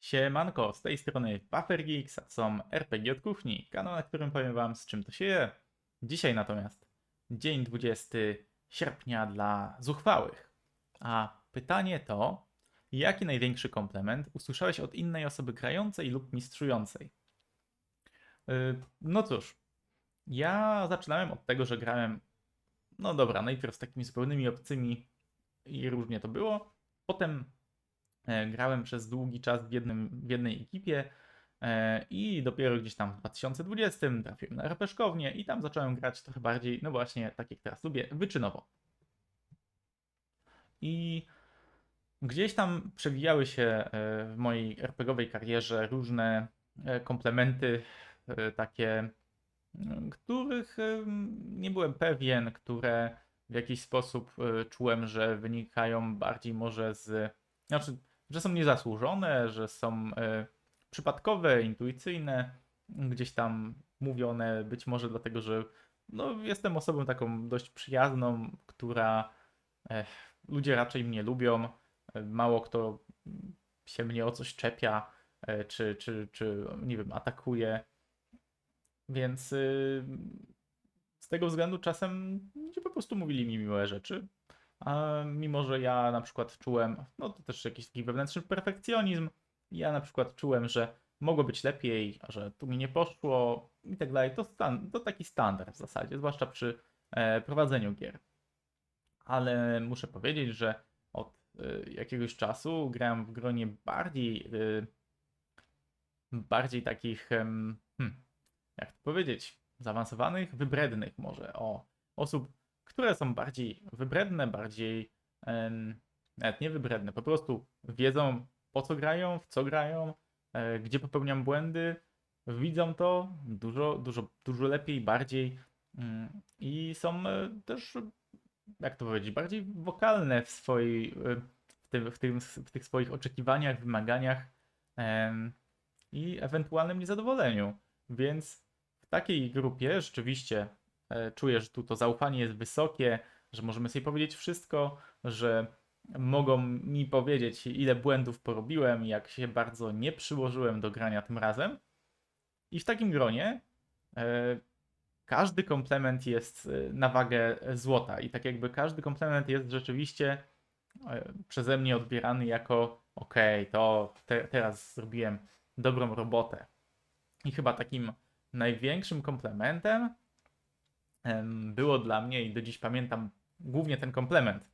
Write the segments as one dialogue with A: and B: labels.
A: Siemanko, z tej strony Buffer Geeks, a są RPG od kuchni, kanał, na którym powiem wam z czym to się je. Dzisiaj natomiast dzień 20 sierpnia dla zuchwałych. A pytanie to, jaki największy komplement usłyszałeś od innej osoby grającej lub mistrzującej? Yy, No cóż, ja zaczynałem od tego, że grałem, no dobra, najpierw z takimi zupełnymi obcymi i różnie to było. Potem grałem przez długi czas w, jednym, w jednej ekipie e, i dopiero gdzieś tam w 2020 trafiłem na RPG-szkownię i tam zacząłem grać trochę bardziej, no właśnie, tak jak teraz lubię, wyczynowo. I gdzieś tam przewijały się e, w mojej RPGowej karierze różne e, komplementy, e, takie, m, których nie byłem pewien, które w jakiś sposób e, czułem, że wynikają bardziej może z. Znaczy, że są niezasłużone, że są e, przypadkowe, intuicyjne, gdzieś tam mówione, być może dlatego, że no, jestem osobą taką dość przyjazną, która e, ludzie raczej mnie lubią. e, Mało kto się mnie o coś czepia, e, czy, czy, czy nie wiem, atakuje. Więc y, z tego względu czasem ludzie po prostu mówili mi miłe rzeczy. A mimo, że ja na przykład czułem, no to też jakiś taki wewnętrzny perfekcjonizm, ja na przykład czułem, że mogło być lepiej, że tu mi nie poszło i tak dalej. To, stan, to taki standard w zasadzie, zwłaszcza przy e, prowadzeniu gier. Ale muszę powiedzieć, że od e, jakiegoś czasu grałem w gronie bardziej, e, bardziej takich, hmm, jak to powiedzieć, zaawansowanych, wybrednych może, o, osób, które są bardziej wybredne, bardziej, nawet nie wybredne, po prostu wiedzą po co grają, w co grają, e, gdzie popełniam błędy, widzą to dużo, dużo, dużo lepiej, bardziej mm, i są e, też, jak to powiedzieć, bardziej wokalne w swojej, e, w, tym, w, tym, w tych swoich oczekiwaniach, wymaganiach i ewentualnym niezadowoleniu. Więc w takiej grupie rzeczywiście czuję, że tu to zaufanie jest wysokie, że możemy sobie powiedzieć wszystko, że mogą mi powiedzieć, ile błędów porobiłem, jak się bardzo nie przyłożyłem do grania tym razem. I w takim gronie e, każdy komplement jest e, na wagę złota. I tak jakby każdy komplement jest rzeczywiście e, przeze mnie odbierany jako okej, to te, teraz zrobiłem dobrą robotę. I chyba takim największym komplementem em, było dla mnie, i do dziś pamiętam głównie ten komplement.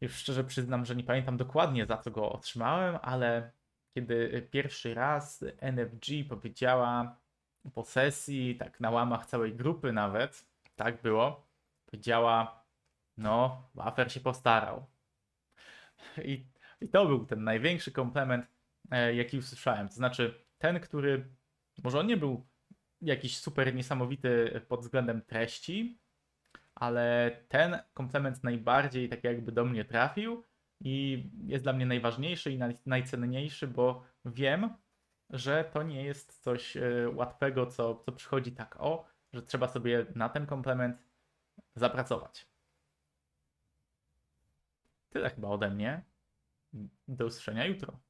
A: Już szczerze przyznam, że nie pamiętam dokładnie za co go otrzymałem, ale kiedy pierwszy raz NFG powiedziała po sesji, tak na łamach całej grupy nawet, tak było, powiedziała, no, Wafer się postarał. I, I to był ten największy komplement, e, jaki usłyszałem. To znaczy, ten, który może on nie był jakiś super niesamowity pod względem treści, ale ten komplement najbardziej tak jakby do mnie trafił i jest dla mnie najważniejszy i naj, najcenniejszy, bo wiem, że to nie jest coś e, łatwego, co, co przychodzi tak o, że trzeba sobie na ten komplement zapracować. Tyle chyba ode mnie. Do usłyszenia jutro.